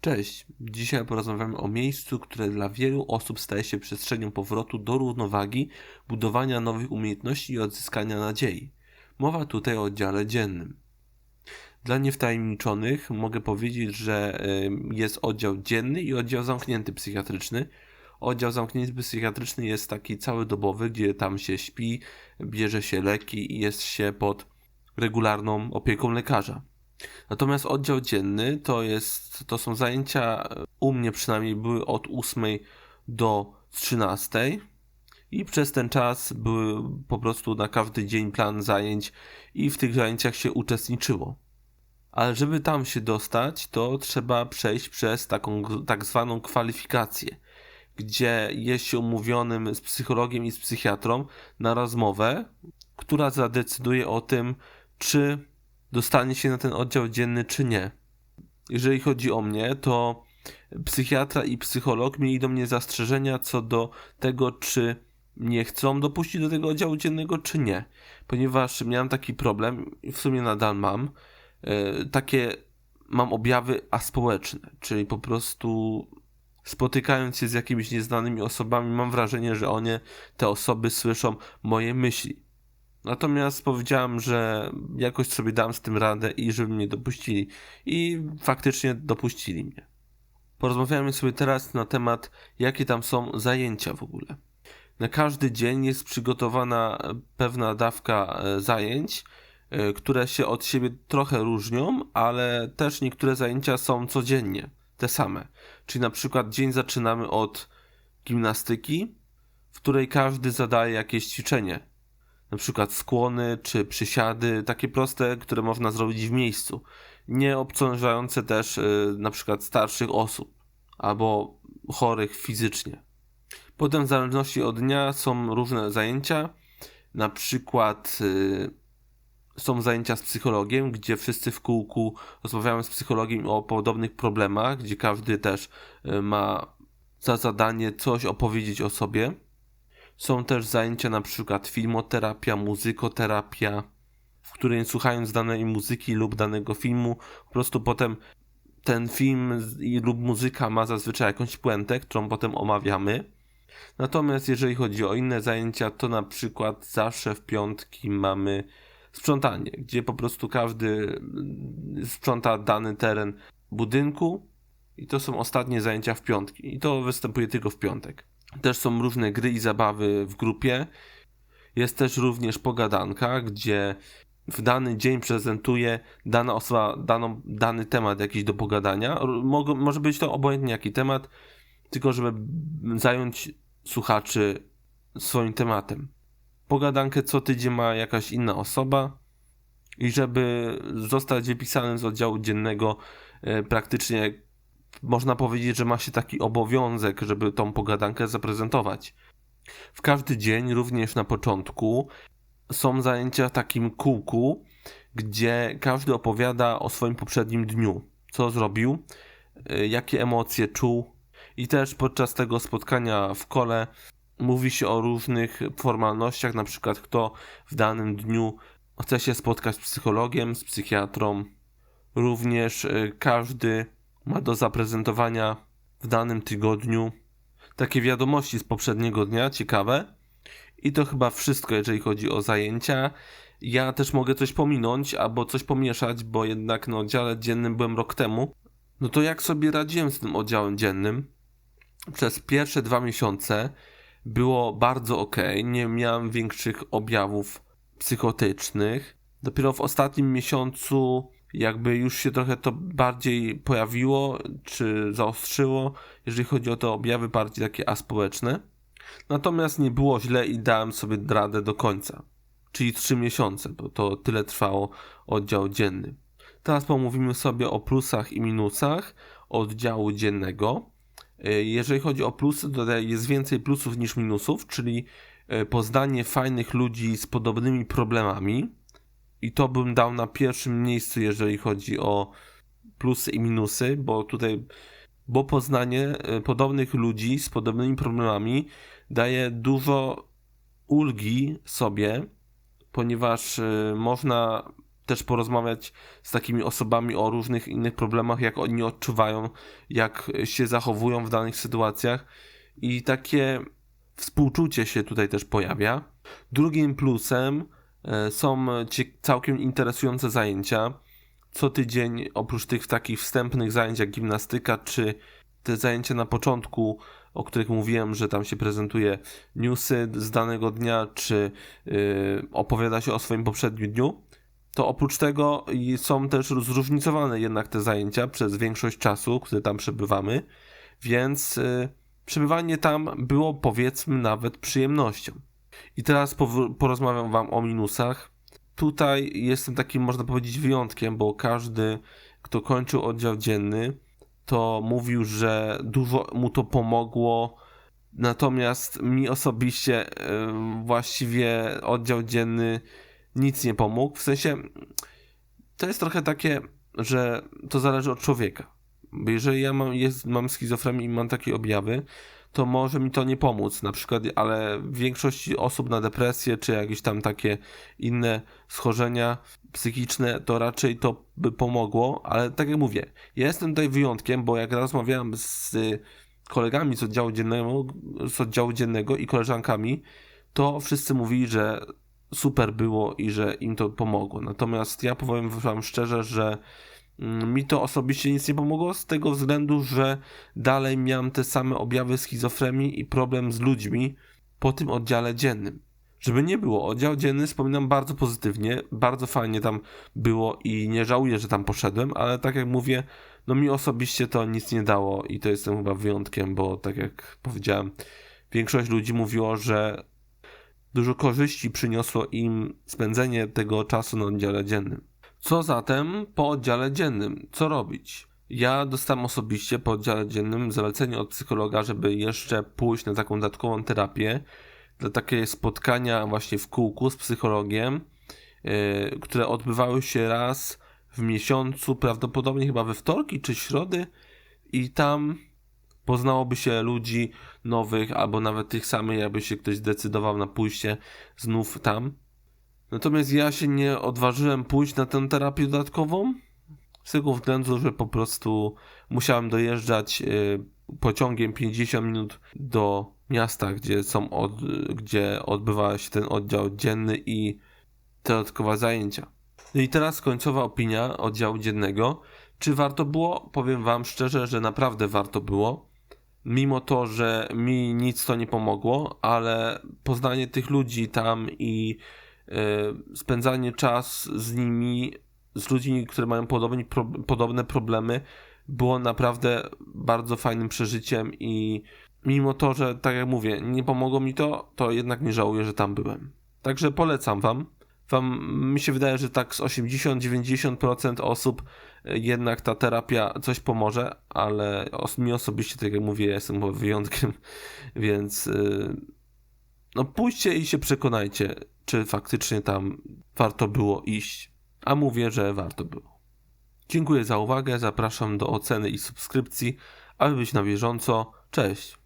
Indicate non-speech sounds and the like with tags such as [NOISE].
Cześć, dzisiaj porozmawiamy o miejscu, które dla wielu osób staje się przestrzenią powrotu do równowagi, budowania nowych umiejętności i odzyskania nadziei. Mowa tutaj o oddziale dziennym. Dla niewtajemniczonych mogę powiedzieć, że jest oddział dzienny i oddział zamknięty psychiatryczny. Oddział zamknięty psychiatryczny jest taki całodobowy, gdzie tam się śpi, bierze się leki i jest się pod regularną opieką lekarza. Natomiast oddział dzienny to jest, to są zajęcia, u mnie przynajmniej były od 8 do 13 i przez ten czas były po prostu na każdy dzień plan zajęć i w tych zajęciach się uczestniczyło. Ale żeby tam się dostać, to trzeba przejść przez taką tak zwaną kwalifikację, gdzie jest się umówionym z psychologiem i z psychiatrą na rozmowę, która zadecyduje o tym, czy dostanie się na ten oddział dzienny, czy nie. Jeżeli chodzi o mnie, to psychiatra i psycholog mieli do mnie zastrzeżenia co do tego, czy nie chcą dopuścić do tego oddziału dziennego, czy nie. Ponieważ miałem taki problem, w sumie nadal mam, yy, takie mam objawy aspołeczne, czyli po prostu spotykając się z jakimiś nieznanymi osobami, mam wrażenie, że one, te osoby słyszą moje myśli. Natomiast powiedziałem, że jakoś sobie dam z tym radę i żeby mnie dopuścili. I faktycznie dopuścili mnie. Porozmawiamy sobie teraz na temat, jakie tam są zajęcia w ogóle. Na każdy dzień jest przygotowana pewna dawka e, zajęć, e, które się od siebie trochę różnią, ale też niektóre zajęcia są codziennie te same. Czyli na przykład dzień zaczynamy od gimnastyki, w której każdy zadaje jakieś ćwiczenie na przykład skłony czy przysiady, takie proste, które można zrobić w miejscu. Nie obciążające też y, na przykład starszych osób albo chorych fizycznie. Potem w zależności od dnia są różne zajęcia, na przykład y, są zajęcia z psychologiem, gdzie wszyscy w kółku rozmawiamy z psychologiem o podobnych problemach, gdzie każdy też y, ma za zadanie coś opowiedzieć o sobie. Są też zajęcia na przykład filmoterapia, muzykoterapia, w której słuchając danej muzyki lub danego filmu, po prostu potem ten film lub muzyka ma zazwyczaj jakąś puentę, którą potem omawiamy. Natomiast jeżeli chodzi o inne zajęcia, to na przykład zawsze w piątki mamy sprzątanie, gdzie po prostu każdy sprząta dany teren budynku i to są ostatnie zajęcia w piątki i to występuje tylko w piątek. Też są różne gry i zabawy w grupie. Jest też również pogadanka, gdzie w dany dzień prezentuje dana osoba daną, dany temat jakiś do pogadania. Mo może być to obojętnie jaki temat, tylko żeby zająć słuchaczy swoim tematem. Pogadankę co tydzień ma jakaś inna osoba i żeby zostać wypisanym z oddziału dziennego e, praktycznie można powiedzieć, że ma się taki obowiązek, żeby tą pogadankę zaprezentować. W każdy dzień, również na początku, są zajęcia w takim kółku, gdzie każdy opowiada o swoim poprzednim dniu. Co zrobił, y, jakie emocje czuł, i też podczas tego spotkania w kole mówi się o różnych formalnościach, na przykład kto w danym dniu chce się spotkać z psychologiem, z psychiatrą. Również y, każdy ma do zaprezentowania w danym tygodniu takie wiadomości z poprzedniego dnia, ciekawe. I to chyba wszystko, jeżeli chodzi o zajęcia. Ja też mogę coś pominąć albo coś pomieszać, bo jednak na oddziale dziennym byłem rok temu. No to jak sobie radziłem z tym oddziałem dziennym? Przez pierwsze dwa miesiące było bardzo ok, nie miałem większych objawów psychotycznych. Dopiero w ostatnim miesiącu jakby już się trochę to bardziej pojawiło, czy zaostrzyło, jeżeli chodzi o te objawy bardziej takie aspołeczne. Natomiast nie było źle i dałem sobie radę do końca, czyli 3 miesiące, bo to tyle trwało oddział dzienny. Teraz pomówimy sobie o plusach i minusach oddziału dziennego. E, jeżeli chodzi o plusy, to jest więcej plusów niż minusów, czyli e, poznanie fajnych ludzi z podobnymi problemami, i to bym dał na pierwszym miejscu, jeżeli chodzi o plusy i minusy, bo tutaj, bo poznanie e, podobnych ludzi z podobnymi problemami daje dużo ulgi sobie, ponieważ e, można też porozmawiać z takimi osobami o różnych innych problemach, jak oni odczuwają, jak się zachowują w danych sytuacjach i takie współczucie się tutaj też pojawia. Drugim plusem są całkiem interesujące zajęcia. Co tydzień, oprócz tych takich wstępnych zajęć jak gimnastyka, czy te zajęcia na początku, o których mówiłem, że tam się prezentuje newsy z danego dnia, czy yy, opowiada się o swoim poprzednim dniu, to oprócz tego są też zróżnicowane jednak te zajęcia przez większość czasu, który tam przebywamy, więc yy, przebywanie tam było powiedzmy nawet przyjemnością. I teraz porozmawiam Wam o minusach. Tutaj jestem takim, można powiedzieć, wyjątkiem, bo każdy, kto kończył oddział dzienny, to mówił, że dużo mu to pomogło. Natomiast mi osobiście właściwie oddział dzienny nic nie pomógł. W sensie to jest trochę takie, że to zależy od człowieka. Bo jeżeli ja mam, jest, mam schizofrenię i mam takie objawy, to może mi to nie pomóc, na przykład, ale w większości osób na depresję, czy jakieś tam takie inne schorzenia psychiczne, to raczej to by pomogło, ale tak jak mówię, ja jestem tutaj wyjątkiem, bo jak rozmawiałem z kolegami z oddziału dziennego, z oddziału dziennego i koleżankami, to wszyscy mówili, że super było i że im to pomogło. Natomiast ja powiem wam szczerze, że mi to osobiście nic nie pomogło z tego względu, że dalej miałem te same objawy schizofrenii i problem z ludźmi po tym oddziale dziennym. Żeby nie było, oddział dzienny wspominam bardzo pozytywnie, bardzo fajnie tam było i nie żałuję, że tam poszedłem, ale tak jak mówię, no mi osobiście to nic nie dało i to jestem chyba wyjątkiem, bo tak jak powiedziałem, większość ludzi mówiło, że dużo korzyści przyniosło im spędzenie tego czasu na oddziale dziennym. Co zatem po oddziale dziennym? Co robić? Ja dostałem osobiście po oddziale dziennym zalecenie od psychologa, żeby jeszcze pójść na taką dodatkową terapię, dla takie spotkania właśnie w kółku z psychologiem, yy, które odbywały się raz w miesiącu, prawdopodobnie chyba we wtorki czy środy i tam poznałoby się ludzi nowych, albo nawet tych samych, jakby się ktoś zdecydował na pójście znów tam. Natomiast ja się nie odważyłem pójść na tę terapię dodatkową z tego względu, że po prostu musiałem dojeżdżać y, pociągiem 50 minut do miasta, gdzie są od, gdzie odbywa się ten oddział dzienny i dodatkowe zajęcia. No i teraz końcowa opinia oddziału dziennego. Czy warto było? Powiem wam szczerze, że naprawdę warto było. Mimo to, że mi nic to nie pomogło, ale poznanie tych ludzi tam i spędzanie czas z nimi, z ludźmi, które mają pro, podobne problemy, było naprawdę bardzo fajnym przeżyciem i mimo to, że tak jak mówię, nie pomogło mi to, to jednak nie żałuję, że tam byłem. Także polecam wam. Wam, mi się wydaje, że tak z 80-90% osób y, jednak ta terapia coś pomoże, ale mi osobiście, tak jak mówię, jestem wyjątkiem, [LAUGHS] więc yy, no pójście i się przekonajcie czy faktycznie tam warto było iść, a mówię, że warto było. Dziękuję za uwagę, zapraszam do oceny i subskrypcji, aby być na bieżąco. Cześć!